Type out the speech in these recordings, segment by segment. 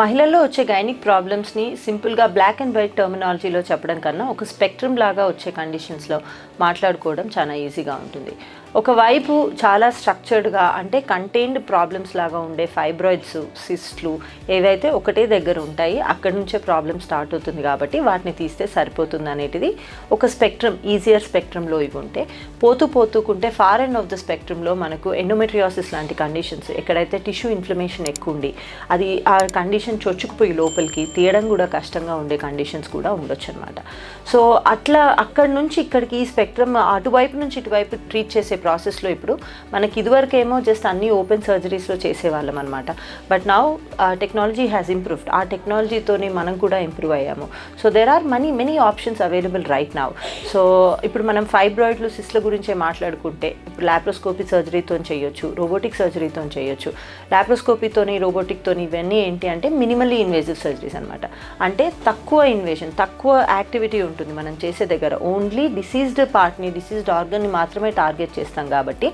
మహిళల్లో వచ్చే గైనిక్ ప్రాబ్లమ్స్ని సింపుల్గా బ్లాక్ అండ్ వైట్ టర్మినాలజీలో చెప్పడం కన్నా ఒక స్పెక్ట్రమ్ లాగా వచ్చే కండిషన్స్లో మాట్లాడుకోవడం చాలా ఈజీగా ఉంటుంది. ఒకవైపు చాలా స్ట్రక్చర్డ్గా అంటే కంటైన్డ్ ప్రాబ్లమ్స్ లాగా ఉండే ఫైబ్రాయిడ్స్ సిస్ట్లు ఏవైతే ఒకటే దగ్గర ఉంటాయి అక్కడి నుంచే ప్రాబ్లమ్ స్టార్ట్ అవుతుంది కాబట్టి వాటిని తీస్తే సరిపోతుంది అనేటిది ఒక స్పెక్ట్రమ్ ఈజియర్ స్పెక్ట్రమ్లో ఇవి ఉంటే. పోతూ పోతూకుంటే ఫార్ ఎండ్ ఆఫ్ ద స్పెక్ట్రమ్లో మనకు ఎండోమెట్రియాసిస్ లాంటి కండిషన్స్ ఎక్కడైతే టిష్యూ ఇన్ఫ్లమేషన్ ఎక్కువ ఉండి అది ఆ కండిషన్ చొచ్చుకుపోయి లోపలికి తీయడం కూడా కష్టంగా ఉండే కండిషన్స్ కూడా ఉండొచ్చు అనమాట సో అట్లా అక్కడి నుంచి ఇక్కడికి ఈ స్పెక్ట్రమ్ అటువైపు నుంచి ఇటువైపు ట్రీట్ చేసే ప్రాసెస్లో ఇప్పుడు మనకి ఇదివరకు ఏమో జస్ట్ అన్ని ఓపెన్ సర్జరీస్లో చేసేవాళ్ళం అనమాట but now technology has improved. ఆ టెక్నాలజీతోనే మనం కూడా ఇంప్రూవ్ అయ్యాము. So there are money many options available right now so ఇప్పుడు మనం ఫైబ్రాయిడ్లు సిస్ల గురించే మాట్లాడుకుంటే ఇప్పుడు లాప్రోస్కోపీ సర్జరీతో చేయొచ్చు రోబోటిక్ సర్జరీతో చేయొచ్చు. లాప్రోస్కోపీతోని రోబోటిక్తోని ఇవన్నీ ఏంటి అంటే మినిమల్లీ ఇన్వేజివ్ సర్జరీస్ అనమాట అంటే తక్కువ ఇన్వేషన్ తక్కువ యాక్టివిటీ ఉంటుంది మనం చేసే దగ్గర. ఓన్లీ డిసీజ్డ్ పార్ట్ని డిసీజ్డ్ ఆర్గన్ని మాత్రమే టార్గెట్ చేస్తాం కాబట్టి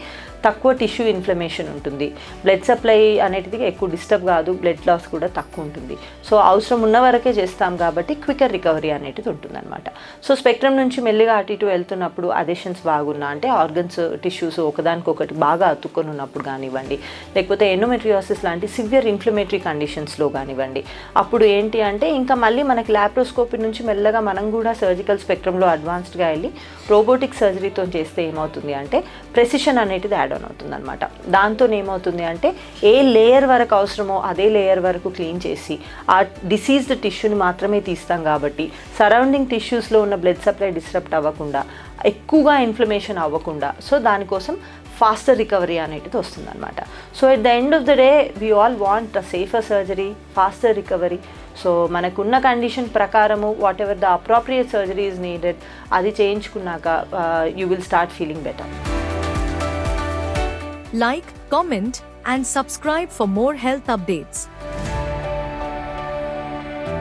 తక్కువ టిష్యూ ఇన్ఫ్లమేషన్ ఉంటుంది. బ్లడ్ సప్లై అనేటిది ఎక్కువ డిస్టర్బ్ కాదు బ్లడ్ లాస్ కూడా తక్కువ ఉంటుంది. సో అవసరం ఉన్న వరకే చేస్తాం కాబట్టి క్వికర్ రికవరీ అనేది ఉంటుందన్నమాట. సో స్పెక్ట్రమ్ నుంచి మెల్లిగా అటు ఇటు వెళ్తున్నప్పుడు అదేషన్స్ బాగున్నా అంటే ఆర్గన్స్ టిష్యూస్ ఒకదానికొకటి బాగా అతుక్కొని ఉన్నప్పుడు కానివ్వండి లేకపోతే ఎండోమెట్రియాసిస్ లాంటి సివియర్ ఇన్ఫ్లమేటరీ కండిషన్స్లో కానీ కానివ్వండి. అప్పుడు ఏంటి అంటే ఇంకా మళ్ళీ మనకి ల్యాప్రోస్కోపీ నుంచి మెల్లగా మనం కూడా సర్జికల్ స్పెక్ట్రంలో అడ్వాన్స్డ్గా వెళ్ళి రోబోటిక్ సర్జరీతో చేస్తే ఏమవుతుంది అంటే ప్రెసిషన్ అనేది యాడ్ ఆన్ అవుతుంది అనమాట దాంతో ఏమవుతుంది అంటే ఏ లేయర్ వరకు అవసరమో అదే లేయర్ వరకు క్లీన్ చేసి ఆ డిసీజ్డ్ టిష్యూని మాత్రమే తీస్తాం కాబట్టి సరౌండింగ్ టిష్యూస్లో ఉన్న బ్లడ్ సప్లై డిస్టర్బ్ అవ్వకుండా ఎక్కువగా ఇన్ఫ్లమేషన్ అవ్వకుండా సో దానికోసం ఫాస్టర్ రికవరీ అనేది వస్తుందన్నమాట. So at the end of the day we all want a safer surgery faster recovery so మనకున్న కండిషన్ ప్రకారము whatever the appropriate surgery is needed అది చేయించుకున్నాక you will start feeling better like comment and subscribe for more health updates